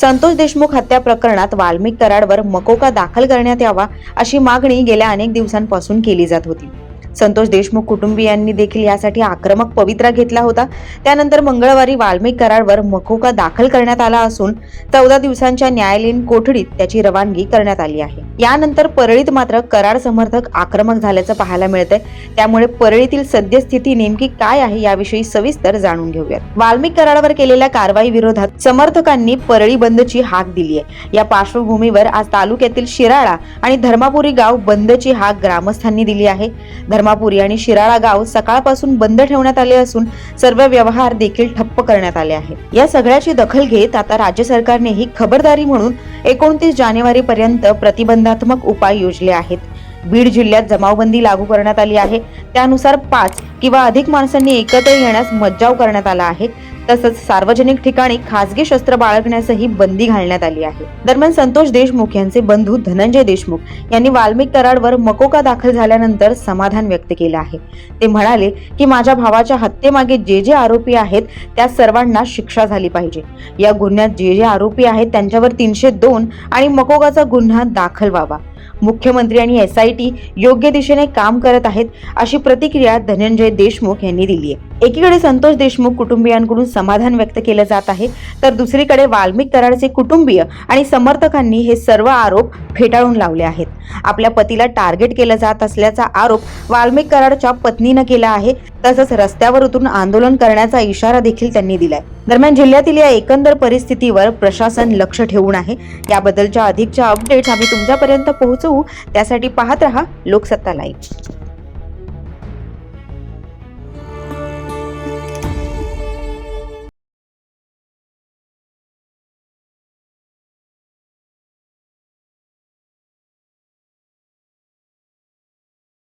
संतोष देशमुख हत्या प्रकरणात वाल्मिक कराडवर मकोका दाखल करण्यात यावा अशी मागणी गेल्या अनेक दिवसांपासून केली जात होती. संतोष देशमुख कुटुंबियांनी देखील यासाठी आक्रमक पवित्रा घेतला होता. त्यानंतर मंगळवारी वाल्मिक कराडवर मकोका दाखल करण्यात आला असून चौदा दिवसांच्या न्यायालयीन कोठडीत त्याची रवानगी करण्यात आली आहे. यानंतर परळीत मात्र कराड समर्थक आक्रमक झाल्याचं पाहायला मिळतंय. त्यामुळे परळीतील सद्यस्थिती नेमकी काय आहे याविषयी सविस्तर जाणून घेऊयात. वाल्मिक कराडवर केलेल्या कारवाई विरोधात समर्थकांनी परळी बंदची हाक दिली आहे. या पार्श्वभूमीवर आज तालुक्यातील शिराळा आणि धर्मापुरी गाव बंदची हाक ग्रामस्थांनी दिली आहे. धर्मापुरी आणि शिराळा गाव सकाळपासून बंद ठेवण्यात आले असून सर्व व्यवहार देखील ठप्प करण्यात आले आहेत. या सगळ्याची दखल घेत आता राज्य सरकारनेही खबरदारी म्हणून एकोणतीस जानेवारी पर्यंत प्रतिबंधात्मक उपाय योजले आहेत. बीड जिल्ह्यात जमावबंदी लागू करण्यात आली आहे. त्यानुसार पाच किंवा अधिक माणसांनी एकत्र येण्यास मज्जाव करण्यात आला आहे. तसंच सार्वजनिक ठिकाणी खासगी शस्त्र बाळगण्यासही बंदी घालण्यात आली आहे. दरम्यान संतोष देशमुख यांचे बंधू धनंजय देशमुख यांनी वाल्मिक कराडवर मकोका दाखल झाल्यानंतर समाधान व्यक्त केलं आहे. ते म्हणाले की माझ्या भावाच्या हत्येमागे जे जे आरोपी आहेत त्या सर्वांना शिक्षा झाली पाहिजे. या गुन्ह्यात जे जे आरोपी आहेत त्यांच्यावर तीनशे दोन आणि मकोकाचा गुन्हा दाखल व्हावा. मुख्यमंत्री आणि एस आय टी योग्य दिशेने काम करत आहेत अशी प्रतिक्रिया धनंजय देशमुख यांनी दिली आहे. एकीकडे संतोष देशमुख कुटुंबियांकडून समाधान व्यक्त केलं जात आहे. तर दुसरीकडे वाल्मिक कराडचे कुटुंबीय आणि समर्थकांनी हे सर्व आरोप फेटाळून लावले आहेत. आपल्या पतीला टार्गेट केलं जात असल्याचा आरोप वाल्मिक कराडच्या पत्नीनं केला आहे. तसंच रस्त्यावर उतरून आंदोलन करण्याचा इशारा देखील त्यांनी दिलाय. दरम्यान जिल्ह्यातील या एकंदर परिस्थितीवर प्रशासन लक्ष ठेवून आहे. याबद्दलच्या अधिकच्या अपडेट्स आम्ही तुमच्यापर्यंत पोहोचवू. त्यासाठी पाहत रहा लोकसत्ता लाईव्ह